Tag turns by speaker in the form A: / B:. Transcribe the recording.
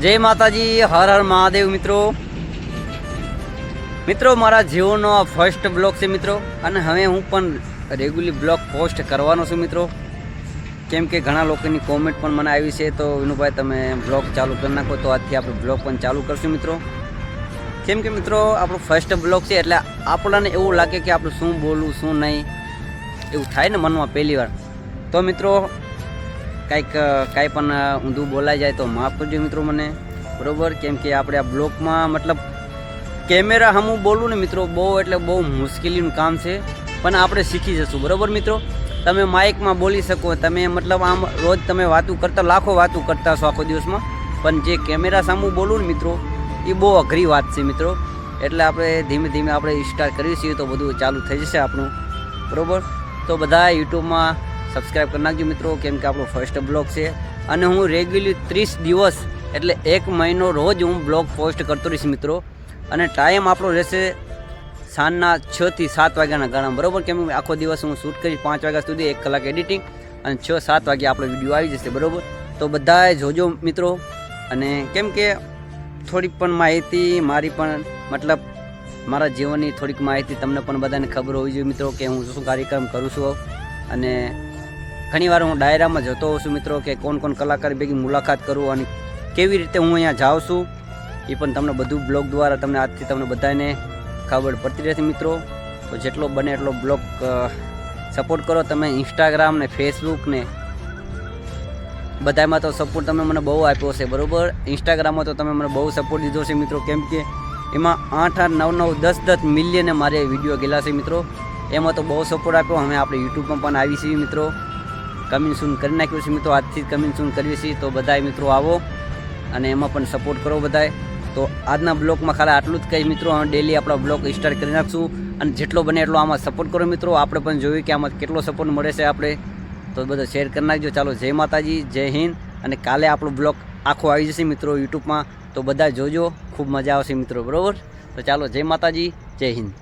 A: જય માતાજી, હર હર મહાદેવ મિત્રો. મિત્રો, મારા જીવનનો આ ફર્સ્ટ બ્લોગ છે મિત્રો, અને હવે હું પણ રેગ્યુલર બ્લોગ પોસ્ટ કરવાનો છું મિત્રો. કેમ કે ઘણા લોકોની કોમેન્ટ પણ મને આવી છે, તો વિનુભાઈ, તમે બ્લોગ ચાલુ કરી નાખો, તો આજથી આપણે બ્લોગ પણ ચાલુ કરશું મિત્રો. કેમ કે મિત્રો, આપણો ફર્સ્ટ બ્લોગ છે, એટલે આપણને એવું લાગે કે આપણે શું બોલવું, શું નહીં, એવું થાય ને મનમાં પહેલી વાર. તો મિત્રો કાંઈક કાંઈ પણ ઊંધું બોલાઈ જાય તો માફ કરજો મિત્રો મને. બરાબર? કેમ કે આપણે આ બ્લોગમાં મતલબ, કેમેરા હમું બોલું ને મિત્રો, બહુ એટલે બહુ મુશ્કેલીનું કામ છે. પણ આપણે શીખી જશું. બરાબર મિત્રો? તમે માઇકમાં બોલી શકો, તમે મતલબ આમ રોજ તમે વાતું કરતા, લાખો વાતું કરતા હશો આખો દિવસમાં. પણ જે કેમેરા સામું બોલું ને મિત્રો, એ બહુ અઘરી વાત છે મિત્રો. એટલે આપણે ધીમે ધીમે આપણે સ્ટાર્ટ કરીએ છીએ તો બધું ચાલુ થઈ જશે આપણું. બરાબર? તો બધા યુટ્યુબમાં સબસ્ક્રાઈબ કરી નાખજો મિત્રો, કેમ કે આપણો ફર્સ્ટ બ્લોગ છે. અને હું રેગ્યુલર ત્રીસ દિવસ, એટલે એક મહિનો રોજ હું બ્લોગ પોસ્ટ કરતો રહીશ મિત્રો. અને ટાઈમ આપણો રહેશે સાંજના છ થી સાત વાગ્યાના ગાણા, બરાબર? કેમ આખો દિવસ હું શૂટ કરીશ પાંચ વાગ્યા સુધી એક કલાક એડિટિંગ અને છ સાત વાગે આપણો વીડિયો આવી જશે, બરાબર? તો બધાએ જોજો મિત્રો. અને કેમ કે થોડીક પણ માહિતી, મારી પણ મતલબ મારા જીવનની થોડીક માહિતી તમને પણ બધાને ખબર હોવી જોઈએ મિત્રો, કે હું શું કાર્યક્રમ કરું છું. અને ઘણીવાર હું ડાયરામાં જતો હોઉં છું મિત્રો કે કોણ કોણ કલાકાર ભેગી મુલાકાત કરું અને કેવી રીતે હું અહીંયા જાઉં છું, એ પણ તમને બધું બ્લોગ દ્વારા તમને આજથી તમને બધાને ખબર પડતી રહેશે મિત્રો. તો જેટલો બને એટલો બ્લોગ સપોર્ટ કરો. તમે ઇન્સ્ટાગ્રામ ને ફેસબુક ને બધામાં તો સપોર્ટ તમે મને બહુ આપ્યો છે બરોબર? ઇન્સ્ટાગ્રામમાં તો તમે મને બહુ સપોર્ટ દીધો છે મિત્રો, કેમ કે એમાં આઠ આઠ નવ નવ દસ દસ મિલિયને મારે વીડિયો ગયેલા છે મિત્રો. એમાં તો બહુ સપોર્ટ આપ્યો. હવે આપણે યુટ્યુબમાં પણ આવી છીએ મિત્રો. કમિંગ સૂન કરી નાખ્યું છે મિત્રો. આજથી જ કમિંગ સૂન કરીએ છીએ. તો બધાય મિત્રો આવો અને એમાં પણ સપોર્ટ કરો બધાય. તો આજના બ્લોગમાં ખાલી આટલું જ કહીશ મિત્રો. ડેલી આપણા બ્લોગ સ્ટાર્ટ કરી નાખશું. અને જેટલો બને એટલો આમાં સપોર્ટ કરો મિત્રો. આપણે પણ જોયું કે આમાં કેટલો સપોર્ટ મળે છે આપણે. તો બધો શેર કરી નાખજો. ચાલો, જય માતાજી, જય હિન્દ. અને કાલે આપણો બ્લોગ આખો આવી જશે મિત્રો યુટ્યુબમાં. તો બધા જોજો. ખૂબ મજા આવશે મિત્રો. બરાબર? તો ચાલો, જય માતાજી, જય હિન્દ.